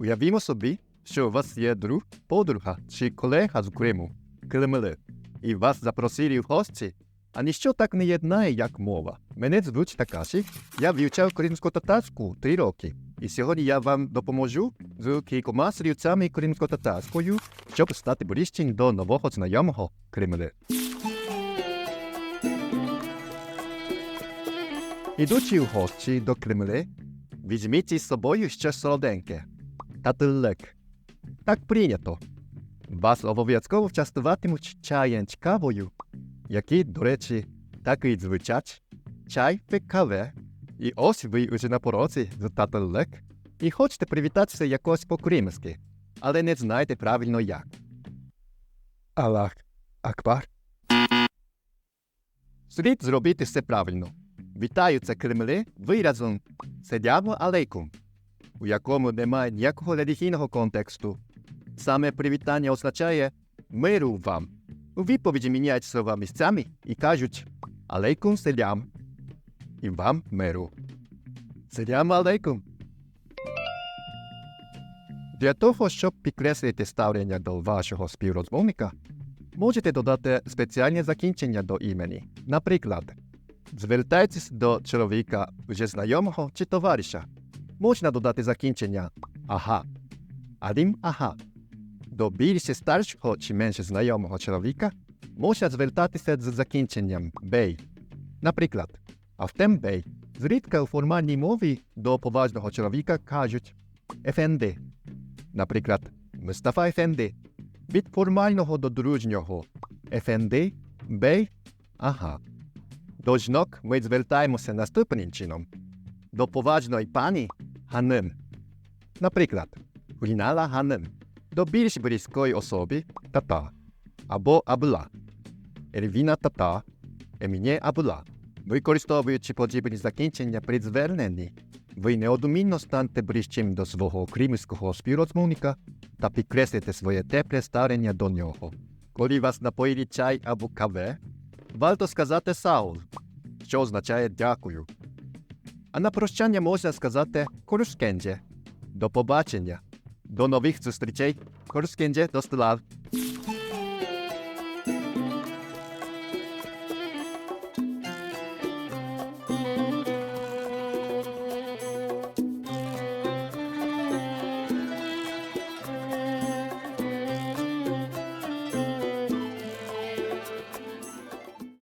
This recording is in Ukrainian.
Уявімо собі, що у вас є друг, подруга чи колега з Криму, Кремли, і вас запросили в гості, а ніщо так не єднає, як мова. Мене звуть Такаші, я вивчав кримсько-татарську три роки, і сьогодні я вам допоможу з кількома слівцями кримсько-татарською, щоб стати ближчим до нового знайомого Кремли. Ідучи в гості до Кремли, візьміть із собою щось солоденьке. Татилек. Так прийнято. Вас обов'язково вчастуватимуть чаєм чи кавою, які, до речі, так і звучать. Чай каве. І ось ви уже на порозі з татилек і хочете привітатися якось по-кримськи, але не знаєте правильно як. Аллах Акбар. Слід зробити все правильно. Вітаю це Кремли виразом «Седямо алейкум», у якому немає ніякого релігійного контексту. Саме привітання означає миру вам. У відповіді міняють слова місцями і кажуть алейкум селям. І вам миру. Селям алейкум. Для того, щоб підкреслити ставлення до вашого співрозмовника, можете додати спеціальне закінчення до імені. Наприклад, звертайтесь до чоловіка вже знайомого чи товариша. Можна додати закінчення ага. Алім ага. До більш старшого чи менш знайомого чоловіка можна звертатися з закінченням бей. Наприклад, Автем бей. Зрідка у формальній мові до поважного чоловіка кажуть ефенди. Наприклад, Мустафа Ефенди. Від формального до дружнього ефенди, бей, ага. До жінок ми звертаємося наступним чином. До поважної пані Ганим. Наприклад, Гулінала Ганим. До більш близької особи тата або абла. Ельвіна тата, Еміне абла. Використовуючи подібні закінчення при зверненні, ви неодмінно станете ближчим до свого кримського співрозмовника та підкреслите своє тепле ставлення до нього. Коли вас напоїли чай або каве, варто сказати Саул, що означає дякую. А на прощання можна сказати Корускенже. До побачення. До нових зустрічей. Корускенже до слав.